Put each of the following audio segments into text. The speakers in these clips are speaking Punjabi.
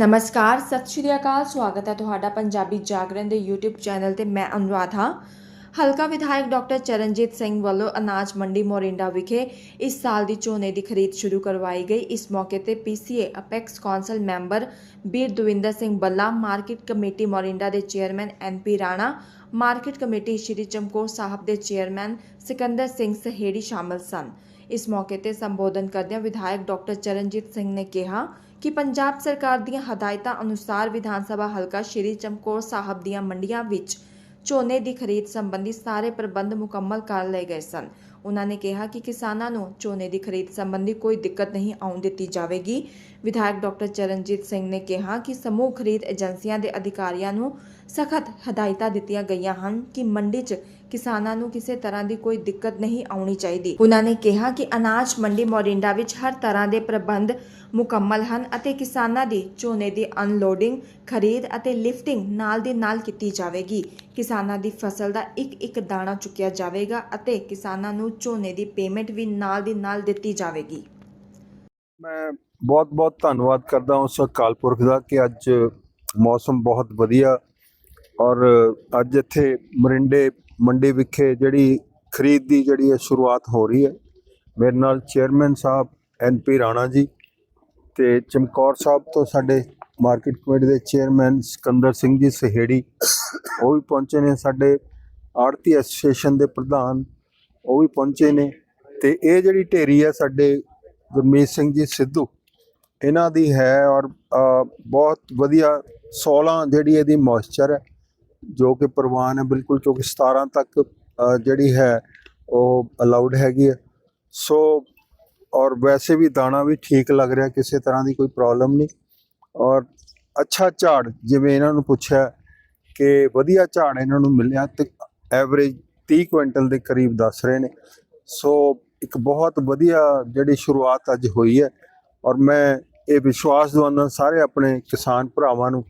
ਨਮਸਕਾਰ, ਸਤਿ ਸ਼੍ਰੀ ਅਕਾਲ, ਸਵਾਗਤ ਹੈ ਤੁਹਾਡਾ ਪੰਜਾਬੀ ਜਾਗਰਣ ਦੇ YouTube ਚੈਨਲ ਤੇ ਮੈਂ ਅਨੁਰਾਧ। ਹਾਂ ਹਲਕਾ ਵਿਧਾਇਕ ਡਾਕਟਰ ਚਰਨਜੀਤ ਸਿੰਘ ਵੱਲੋਂ ਅਨਾਜ ਮੰਡੀ ਮੋਰਿੰਡਾ ਵਿਖੇ ਇਸ ਸਾਲ ਦੀ ਝੋਨੇ ਦੀ ਖਰੀਦ ਸ਼ੁਰੂ ਕਰਵਾਈ ਗਈ। ਇਸ ਮੌਕੇ ਤੇ PCA apex council member Bir Davinder Singh Balla, market committee Morinda ਦੇ chairman N P Rana, market committee Shri Chamkaur Sahib ਦੇ ਚੇਅਰਮੈਨ ਸਿਕੰਦਰ ਸਿੰਘ ਸਹੇੜੀ ਸ਼ਾਮਲ ਸਨ। ਇਸ ਮੌਕੇ ਤੇ ਸੰਬੋਧਨ ਕਰਦਿਆਂ ਵਿਧਾਇਕ ਡਾਕਟਰ ਚਰਨਜੀਤ ਸਿੰਘ ਨੇ ਕਿਹਾ ਕਿ ਪੰਜਾਬ ਸਰਕਾਰ ਦੀਆਂ ਹਦਾਇਤਾਂ ਅਨੁਸਾਰ ਵਿਧਾਨ ਸਭਾ ਹਲਕਾ ਸ਼੍ਰੀ ਚਮਕੌਰ ਸਾਹਿਬ ਦੀਆਂ ਮੰਡੀਆਂ ਵਿੱਚ ਝੋਨੇ ਦੀ ਖਰੀਦ ਸੰਬੰਧੀ ਸਾਰੇ ਪ੍ਰਬੰਧ ਮੁਕੰਮਲ ਕਰ ਲਏ ਗਏ ਸਨ। ਉਹਨਾਂ ਨੇ ਕਿਹਾ ਕਿ ਕਿਸਾਨਾਂ ਨੂੰ ਝੋਨੇ ਦੀ ਖਰੀਦ ਸੰਬੰਧੀ ਕੋਈ ਦਿੱਕਤ ਨਹੀਂ ਆਉਣ ਦਿੱਤੀ ਜਾਵੇਗੀ। ਵਿਧਾਇਕ ਡਾਕਟਰ ਚਰਨਜੀਤ ਸਿੰਘ ਨੇ ਕਿਹਾ ਕਿ ਸਮੂਹ ਖਰੀਦ ਏਜੰਸੀਆਂ ਦੇ ਅਧਿਕਾਰੀਆਂ ਨੂੰ ਸਖਤ ਹਦਾਇਤਾਂ ਦਿੱਤੀਆਂ ਗਈਆਂ ਹਨ ਕਿ ਮੰਡੀ 'ਚ ਕਿਸਾਨਾਂ ਨੂੰ ਕਿਸੇ ਤਰ੍ਹਾਂ ਦੀ ਕੋਈ ਦਿੱਕਤ ਨਹੀਂ ਆਉਣੀ ਚਾਹੀਦੀ। ਉਹਨਾਂ ਨੇ ਕਿਹਾ ਕਿ ਅਨਾਜ ਮੰਡੀ ਮੋਰਿੰਡਾ ਵਿੱਚ ਹਰ ਤਰ੍ਹਾਂ ਦੇ ਪ੍ਰਬੰਧ ਮੁਕੰਮਲ ਹਨ ਅਤੇ ਕਿਸਾਨਾਂ ਦੀ ਝੋਨੇ ਦੀ ਅਨਲੋਡਿੰਗ, ਖਰੀਦ ਅਤੇ ਲਿਫਟਿੰਗ ਨਾਲ ਦੀ ਨਾਲ ਕੀਤੀ ਜਾਵੇਗੀ। ਕਿਸਾਨਾਂ ਦੀ ਫਸਲ ਦਾ ਇੱਕ ਇੱਕ ਦਾਣਾ ਚੁੱਕਿਆ ਜਾਵੇਗਾ ਅਤੇ ਕਿਸਾਨਾਂ ਨੂੰ ਝੋਨੇ ਦੀ ਪੇਮੈਂਟ ਵੀ ਨਾਲ ਦੀ ਨਾਲ ਦਿੱਤੀ ਜਾਵੇਗੀ। ਮੈਂ ਬਹੁਤ-ਬਹੁਤ ਧੰਨਵਾਦ ਕਰਦਾ ਉਸ ਅਕਾਲ ਪੁਰਖ ਦਾ ਕਿ ਅੱਜ ਮੌਸਮ ਬਹੁਤ ਵਧੀਆ ਔਰ ਅੱਜ ਇੱਥੇ ਮਰਿੰਡੇ ਮੰਡੀ ਵਿਖੇ ਜਿਹੜੀ ਖਰੀਦ ਦੀ ਜਿਹੜੀ ਹੈ ਸ਼ੁਰੂਆਤ ਹੋ ਰਹੀ ਹੈ। ਮੇਰੇ ਨਾਲ ਚੇਅਰਮੈਨ ਸਾਹਿਬ ਐਨਪੀ ਰਾਣਾ ਜੀ ਤੇ ਚਮਕੌਰ ਸਾਹਿਬ ਤੋਂ ਸਾਡੇ ਮਾਰਕੀਟ ਕਮੇਟੀ ਦੇ ਚੇਅਰਮੈਨ ਸਿਕੰਦਰ ਸਿੰਘ ਜੀ ਸਹੇੜੀ, ਉਹ ਵੀ ਪਹੁੰਚੇ ਨੇ ਸਾਡੇ ਆੜਤੀ ਐਸੋਸੀਏਸ਼ਨ ਦੇ ਪ੍ਰਧਾਨ, ਉਹ ਵੀ ਪਹੁੰਚੇ ਨੇ। ਤੇ ਇਹ ਜਿਹੜੀ ਢੇਰੀ ਹੈ ਸਾਡੇ ਗੁਰਮੀਤ ਸਿੰਘ ਜੀ ਸਿੱਧੂ, ਇਹਨਾਂ ਦੀ ਹੈ ਔਰ ਬਹੁਤ ਵਧੀਆ 16 ਜਿਹੜੀ ਇਹਦੀ ਮੋਇਸਚਰ ਹੈ, ਜੋ ਕਿ ਪ੍ਰਵਾਨ ਹੈ ਬਿਲਕੁਲ, ਕਿਉਂਕਿ 17 ਤੱਕ ਜਿਹੜੀ ਹੈ ਉਹ ਅਲਾਉਡ ਹੈਗੀ ਹੈ। ਸੋ, ਔਰ ਵੈਸੇ ਵੀ ਦਾਣਾ ਵੀ ਠੀਕ ਲੱਗ ਰਿਹਾ, ਕਿਸੇ ਤਰ੍ਹਾਂ ਦੀ ਕੋਈ ਪ੍ਰੋਬਲਮ ਨਹੀਂ। ਔਰ ਅੱਛਾ ਝਾੜ ਜਿਵੇਂ ਇਹਨਾਂ ਨੂੰ ਪੁੱਛਿਆ ਕਿ ਵਧੀਆ ਝਾੜ ਇਹਨਾਂ ਨੂੰ ਮਿਲਿਆ ਤੇ ਐਵਰੇਜ 30 ਕੁਇੰਟਲ ਦੇ ਕਰੀਬ ਦੱਸ ਰਹੇ ਨੇ। ਸੋ ਇੱਕ ਬਹੁਤ ਵਧੀਆ ਜਿਹੜੀ ਸ਼ੁਰੂਆਤ ਅੱਜ ਹੋਈ ਹੈ ਔਰ ਮੈਂ ਇਹ ਵਿਸ਼ਵਾਸ ਦਵਾਉਂਦਾ ਸਾਰੇ ਆਪਣੇ ਕਿਸਾਨ ਭਰਾਵਾਂ ਨੂੰ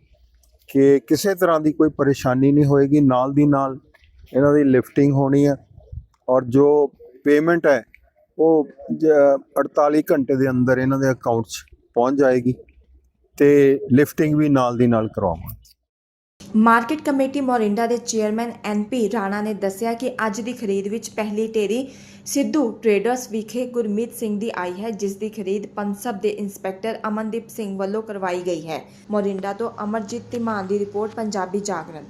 ਕਿ ਕਿਸੇ ਤਰ੍ਹਾਂ ਦੀ ਕੋਈ ਪਰੇਸ਼ਾਨੀ ਨਹੀਂ ਹੋਏਗੀ, ਨਾਲ ਦੀ ਨਾਲ ਇਹਨਾਂ ਦੀ ਲਿਫਟਿੰਗ ਹੋਣੀ ਹੈ ਔਰ ਜੋ ਪੇਮੈਂਟ ਹੈ ਉਹ ਜ- 48 ਘੰਟੇ ਦੇ ਅੰਦਰ ਇਹਨਾਂ ਦੇ ਅਕਾਊਂਟ 'ਚ ਪਹੁੰਚ ਜਾਏਗੀ। ਤੇ ਲਿਫਟਿੰਗ ਵੀ ਨਾਲ ਦੀ ਨਾਲ ਕਰਵਾਵਾਂਗੇ ਮਾਰਕੀਟ ਕਮੇਟੀ ਮੋਰਿੰਡਾ ਦੇ ਚੇਅਰਮੈਨ ਐਨਪੀ ਰਾਣਾ ਨੇ ਦੱਸਿਆ ਕਿ ਅੱਜ ਦੀ ਖਰੀਦ ਵਿੱਚ ਪਹਿਲੀ ਢੇਰੀ ਸਿੱਧੂ ਟਰੇਡਰਸ ਵਿਖੇ ਗੁਰਮੀਤ ਸਿੰਘ ਦੀ ਆਈ ਹੈ, ਜਿਸ ਦੀ ਖਰੀਦ ਪੰਸਬ ਦੇ ਇੰਸਪੈਕਟਰ ਅਮਨਦੀਪ ਸਿੰਘ ਵੱਲੋਂ ਕਰਵਾਈ ਗਈ ਹੈ। ਮੋਰਿੰਡਾ ਤੋਂ ਅਮਰਜੀਤ ਧੀਮਾਨ ਦੀ ਰਿਪੋਰਟ, ਪੰਜਾਬੀ ਜਾਗਰਣ।